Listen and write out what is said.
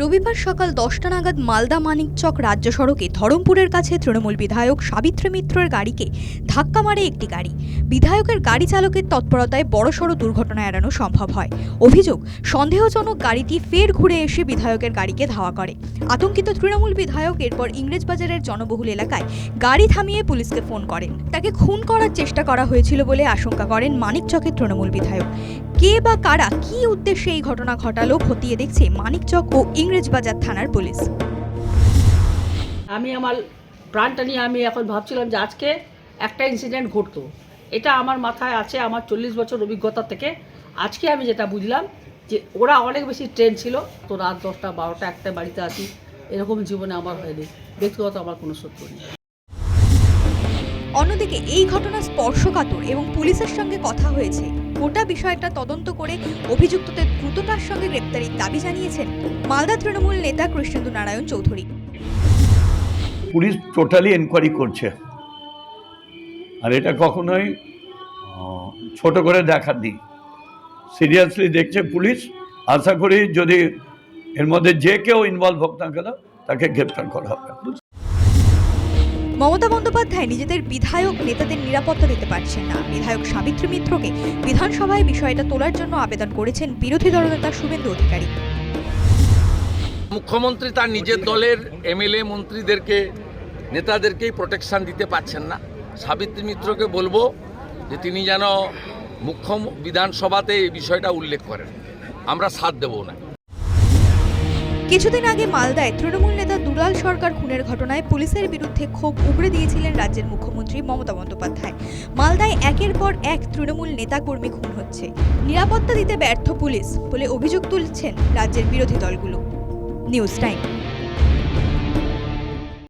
রবিবার সকাল দশটা নাগাদ মালদা মানিকচক রাজ্য সড়কে ধরমপুরের কাছে তৃণমূল বিধায়ক সাবিত্রী মিত্রের গাড়িকে ধাক্কা মারে একটি গাড়ি। বিধায়কের গাড়ি চালকের তৎপরতায় বড়সড় দুর্ঘটনা এড়ানো সম্ভব হয়। অভিযোগ, সন্দেহজনক গাড়িটি ফের ঘুরে এসে বিধায়কের গাড়িকে ধাওয়া করে। আতঙ্কিত তৃণমূল বিধায়ক এরপর ইংরেজবাজারের জনবহুল এলাকায় গাড়ি থামিয়ে পুলিশকে ফোন করেন। তাকে খুন করার চেষ্টা করা হয়েছিল বলে আশঙ্কা করেন মানিকচকের তৃণমূল বিধায়ক। কে বা কারা কী উদ্দেশ্যে এই ঘটনা ঘটালো খতিয়ে দেখছে মানিকচক ও ইংরেজবাজার থানার পুলিশ। আমি আমার প্রাণটা নিয়ে আমি এখন ভাবছিলাম যে আজকে একটা ইনসিডেন্ট ঘটতো। এটা আমার মাথায় আছে আমার চল্লিশ বছর অভিজ্ঞতা থেকে। আজকে আমি যেটা বুঝলাম যে ওরা অনেক বেশি ট্রেন ছিল। তো রাত দশটা বারোটা একটা বাড়িতে আসি এরকম জীবনে আমার হয়নি। ব্যক্তিগত আমার কোনো শত্রু নেই। অন্যদিকে এই ঘটনা স্পর্শকাতর এবং পুলিশের সঙ্গে কথা হয়েছে। গোটা বিষয়টা তদন্ত করে অভিযুক্তদের দ্রুততার সঙ্গে গ্রেপ্তারির দাবি জানিয়েছেন মালদা তৃণমূল নেতা Krishnendu Narayan Chowdhury. Police totally enquiry করছে। আর এটা কখনোই ছোট করে দেখার দিই সিরিয়াসলি দেখছে পুলিশ। আশা করি যদি এর মধ্যে যে কেউ ইনভলভ হোক না কেন, তাকে গ্রেপ্তার করা হবে। মমতা বন্দ্যোপাধ্যায় নিজেদের বিধায়ক নেতাদের নিরাপত্তা দিতে পারছেন না। বিধায়ক সাবিত্রী মিত্রকে বিধানসভায় বিষয়টা তোলার জন্য আবেদন করেছেন বিরোধী দলনেতা শুভেন্দু অধিকারী। মুখ্যমন্ত্রী তার নিজের দলের এমএলএ মন্ত্রীদেরকে নেতাদেরকেই প্রোটেকশন দিতে পারছেন না। সাবিত্রী মিত্রকে বলব যে তিনি যেন মুখ্য বিধানসভাতে এই বিষয়টা উল্লেখ করেন। আমরা সাথ দেবো না কিছুদিন আগে মালদায় তৃণমূল নেতা দুলাল সরকার খুনের ঘটনায় পুলিশের বিরুদ্ধে ক্ষোভ উগড়ে দিয়েছিলেন রাজ্যের মুখ্যমন্ত্রী মমতা বন্দ্যোপাধ্যায়। মালদায় একের পর এক তৃণমূল নেতাকর্মী খুন হচ্ছে। নিরাপত্তা দিতে ব্যর্থ পুলিশ বলে অভিযোগ তুলছেন রাজ্যের বিরোধী দলগুলো। News time